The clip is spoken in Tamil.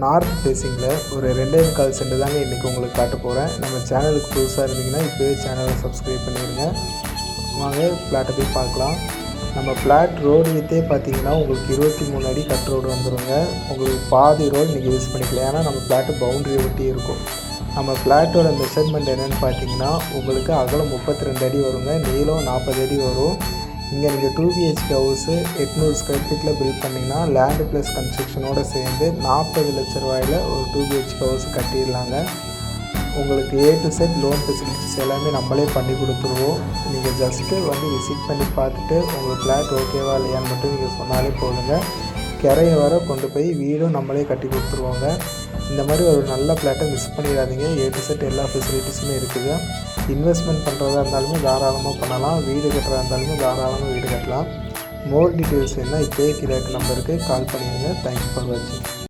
நார்த் ஃபேஸிங்கில் ஒரு ரெண்டே கால் சென்ட் தாங்க இன்றைக்கி உங்களுக்கு காட்ட போகிறேன் நம்ம சேனலுக்கு புதுசாக இருந்தீங்கன்னா இப்போயே சேனலை சப்ஸ்கிரைப் பண்ணிடுங்க. வாங்க ஃப்ளாட்டை போய் பார்க்கலாம். நம்ம ஃப்ளாட் ரோடு வித்தே பார்த்தீங்கன்னா உங்களுக்கு இருபத்தி மூணு அடி கட் ரோடு வந்துடுங்க உங்களுக்கு பாதி ரோடு நீங்கள் யூஸ் பண்ணிக்கலாம். ஏன்னா நம்ம ஃப்ளாட்டு பவுண்டரி ஒட்டி இருக்கும். நம்ம ஃப்ளாட்டோட மெஷர்மெண்ட் என்னென்னு பார்த்தீங்கன்னா உங்களுக்கு அகலம் முப்பத்தி ரெண்டு அடி வருங்க. நீளம் நாற்பது அடி வரும். இங்கே நீங்கள் டூ பிஹெச்கே ஹவுஸு எட்நூறு ஸ்கொயர் ஃபீட்டில் பில்ட் பண்ணிங்கன்னா லேண்டு ப்ளஸ் கன்ஸ்ட்ரக்ஷனோடு சேர்ந்து நாற்பது லட்ச ரூபாயில் ஒரு டூ பிஹெச்கே ஹவுஸ் கட்டிடலாங்க. உங்களுக்கு A to Z loan facilities எல்லாமே நம்மளே பண்ணி கொடுத்துருவோம். நீங்கள் ஜஸ்ட்டு வந்து விசிட் பண்ணி பார்த்துட்டு உங்களுக்கு ஃப்ளாட் ஓகேவா இல்லையான்னு மட்டும் நீங்கள் சொன்னாலே போதுங்க. கரையை வர கொண்டு போய் வீடும் நம்மளே கட்டி கொடுத்துருவோங்க. இந்த மாதிரி ஒரு நல்ல ஃப்ளாட்டை மிஸ் பண்ணிடாதீங்க. ஏ டு செட் எல்லா ஃபெசிலிட்டிஸுமே இருக்குது இன்வெஸ்ட்மெண்ட் பண்ணுறதா இருந்தாலுமே தாராளமாக பண்ணலாம். வீடு கட்டுறதா இருந்தாலுமே தாராளமாக வீடு கட்டலாம். மோர் டீட்டெயில்ஸ் என்ன இப்போயே கீழே நம்பருக்கு கால் பண்ணிடுங்க. தேங்க்யூ ஃபார் வாட்சிங்